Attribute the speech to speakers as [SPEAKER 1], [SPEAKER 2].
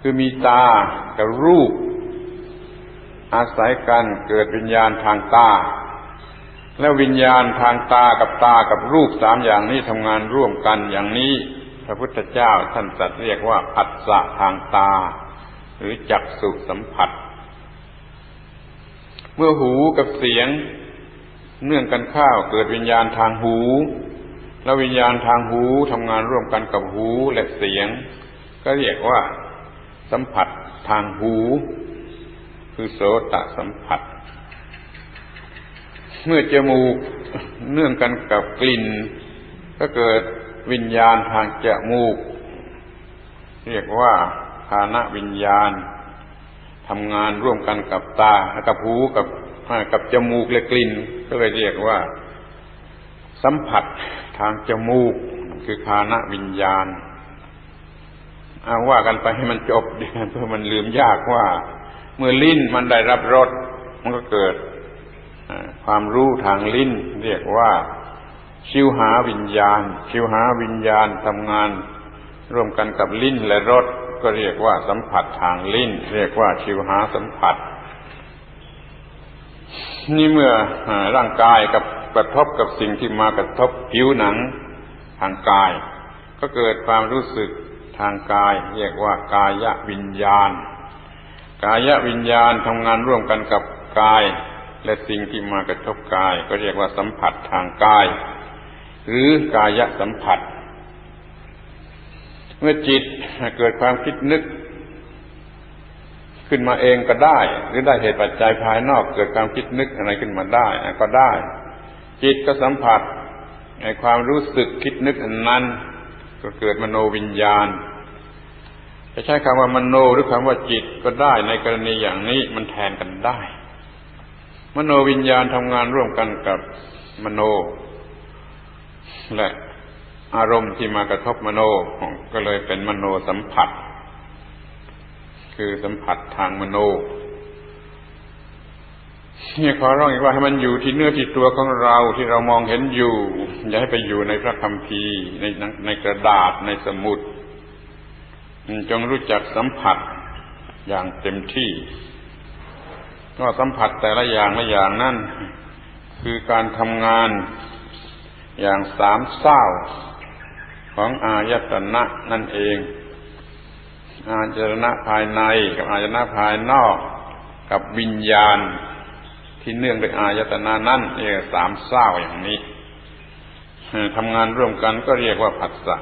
[SPEAKER 1] คือมีตากับรูป อาศัยกันเกิดวิญญาณทางตา แล้ววิญญาณทางตากับตากับรูปสามอย่างนี้ทำงานร่วมกันอย่างนี้ พระพุทธเจ้าท่านตรัสเรียกว่าผัสสะทางตา หรือจักสุสัมผัส เมื่อหูกับเสียง เนื่องกันข้าวเกิดวิญญาณทางหู แล้ววิญญาณทางหูทำงานร่วมกันกับหูและเสียง ก็เรียกว่า สัมผัสทางหู คือโสตสัมผัส เมื่อจมูกเนื่องกันกับกลิ่น ก็เกิดวิญญาณทางจมูก เรียกว่าภาณวิญญาณทำงานร่วมกันกับตา กับหู กับกับจมูกและกลิ่น ก็เลยเรียกว่า สัมผัสทางจมูก คือคานะวิญญาณ เอาว่ากันไปให้มันจบเพื่อมันลืมยากว่า เมื่อลิ้นมันได้รับรสมันก็เกิดความรู้ทางลิ้น เรียกว่าชิวหาวิญญาณ ชิวหาวิญญาณทำงาน ร่วมกันกับลิ้นและรสก็เรียกว่าสัมผัสทางลิ้น เรียกว่าชิวหาสัมผัส นี่เมื่อร่างกายกับกระทบกับสิ่งที่มากระทบผิวหนังทางกาย ก็เกิดความรู้สึก ทางกาย เรียกว่ากายวิญญาณ กายวิญญาณทำงานร่วมกันกับกาย และสิ่งที่มากระทบกาย ก็เรียกว่าสัมผัสทางกาย หรือกายสัมผัส เมื่อจิตเกิดความคิดนึก ขึ้นมาเองก็ได้ หรือได้เหตุปัจจัยภายนอกเกิดความคิดนึกอะไรขึ้นมาได้ก็ได้ จิตก็สัมผัสในความรู้สึกคิดนึกอันนั้น ก็เกิดมโนวิญญาณ จะใช้คำว่ามโนหรือคำว่าจิตก็ได้ในกรณีอย่างนี้มันแทนกันได้ มโนวิญญาณทำงานร่วมกันกับมโน และอารมณ์ที่มากระทบมโนก็เลยเป็นมโนสัมผัส คือสัมผัสทางมโนนี่ขอร้องอีกว่าให้มันอยู่ที่เนื้อที่ตัวของเราที่เรามองเห็นอยู่ อย่าให้ไปอยู่ในพระคัมภีร์ในในกระดาษในสมุด จงรู้จักสัมผัสอย่างเต็มที่ ก็สัมผัสแต่ละอย่างละอย่างนั่นคือการทำงานอย่างสามเศร้าของอายตนะนั่นเอง อายตนะภายในกับอายตนะภายนอกกับวิญญาณที่เนื่องด้วยอายตนะนั่นเรียกสามเศร้าอย่างนี้ทำงานร่วมกันก็เรียกว่าผัสสะ